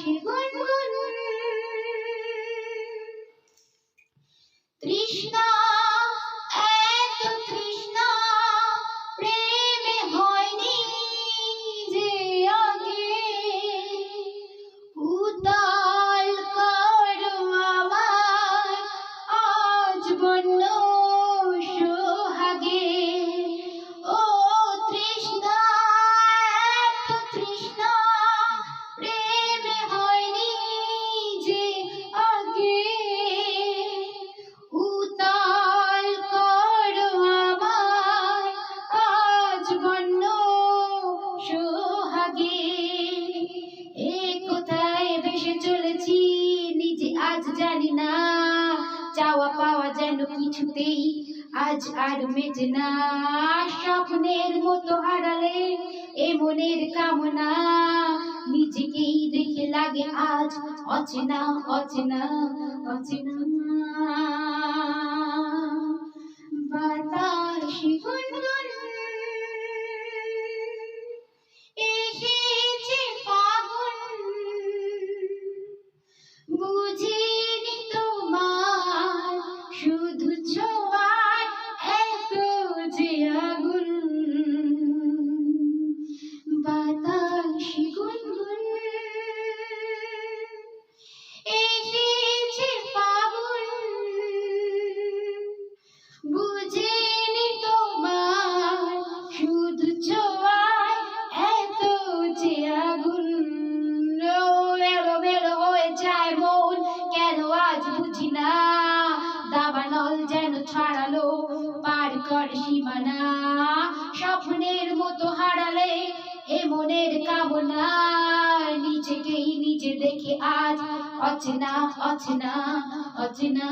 বাতাসে গুনগুন তৃষ্ণা এত তৃষ্ণা প্রেমে হয়নি যে আগে। উতাল করো আমার আজ বন্য জানি না চাওয়া পাওয়া যেন কিছুতেই আজ আর মেটে না। স্বপ্নের মতো হারালে এ মনের কামনা, নিজেকেই দেখে লাগে আজ অচেনা অচেনা অচেনা। আগুন। হয়ে মন, কেন আজ বুঝি না? যেন ছাড়ালো, পার সীমানা। স্বপ্নের মতো হারালে এ মনের কামনা নিজেকেই নিজে দেখে আজ অচেনা অচেনা অচেনা।